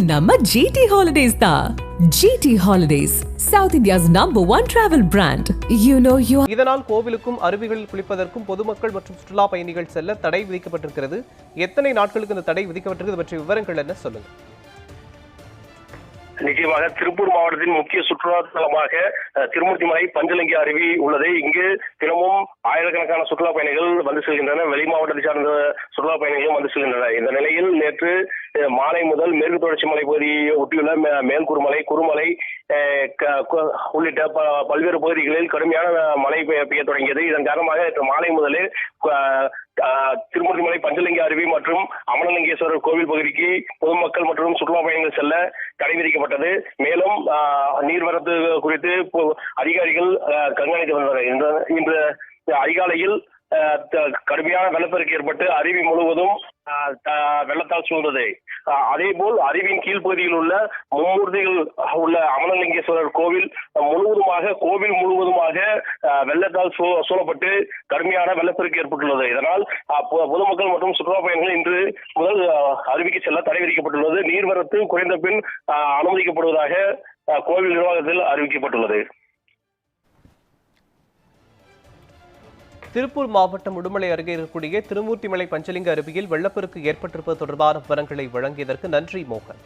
நம்ம GT holidays தான் GT holidays South India's number one travel brand you know you இதனால் கோவிலுக்கும் அருவிகளில் குளிப்பதற்கும் பொதுமக்கள் மற்றும் சுற்றுலா பயணிகள் செல்ல தடை விதிக்கப்பட்டிருக்கிறது. எத்தனை நாட்களுக்கு இந்த தடை விதிக்கப்பட்டிருக்கிறது? பற்றிய விவரங்கள் என்ன? சொல்லுங்க. நிச்சயமாக திருப்பூர் மாவட்டத்தின் முக்கிய சுற்றுலா தலமாக திருமூர்த்திமலை பஞ்சலிங்கி அருவி உள்ளது இங்கு தினமும் ஆயிரக்கணக்கான சுற்றுலா பயணிகள் வந்து செல்கின்றன வெளி மாவட்டத்தை சார்ந்த சுற்றுலா பயணிகளும் வந்து செல்கின்றனர். இந்த நிலையில் நேற்று மாலை முதல் மேற்கு தொடர்ச்சி மலை பகுதியை ஒட்டியுள்ள மே- மேல்குருமலை குருமலை க- உள்ளிட்ட ப- பல்வேறு பகுதிகளில் கடுமையான மழை பெய்ய பெய்ய தொடங்கியது. இதன் காரணமாக மாலை முதலே அஹ், திருமூர்த்திமலை பஞ்சலிங்க அருவி மற்றும் அமலலிங்கேஸ்வரர் கோவில் பகுதிக்கு பொதுமக்கள் மற்றும் சுற்றுலா பயணிகள் செல்ல தடை விதிக்கப்பட்டது. மேலும் நீர்வரத்து குறித்து அதிகாரிகள் கண்காணித்து வந்தனர் இன்று இன்று அதிகாலையில் கடுமையான வெள்ளப்பெருக்கு ஏற்பட்டு அருவி முழுவதும் வெள்ளத்தால் சூழ்ந்தது. ஆஹ், அதேபோல் அருவியின் கீழ்ப்பகுதியில் உள்ள மும்மூர்த்திகள் உள்ள அமலலிங்கேஸ்வரர் கோவில் முழுவதுமாக கோவில் முழுவதுமாக வெள்ளத்தால் சூழப்பட்டு கடுமையான வெள்ளப்பெருக்கு ஏற்பட்டுள்ளது. இதனால் பொதுமக்கள் மற்றும் சுற்றுலா பயணிகள் இன்று முதல் அருவிக்கு செல்ல தடை விதிக்கப்பட்டுள்ளது. நீர்வரத்து குறைந்த பின் அனுமதிக்கப்படுவதாக கோவில் நிர்வாகத்தில் அறிவிக்கப்பட்டுள்ளது. திருப்பூர் மாவட்டம் உடுமலை அருகே இருக்கக்கூடிய திருமூர்த்திமலை பஞ்சலிங்க அருவியில் வெள்ளப்பெருக்கு ஏற்பட்டிருப்பது தொடர்பான விவரங்களை வழங்கியதற்கு நன்றி மோகன்.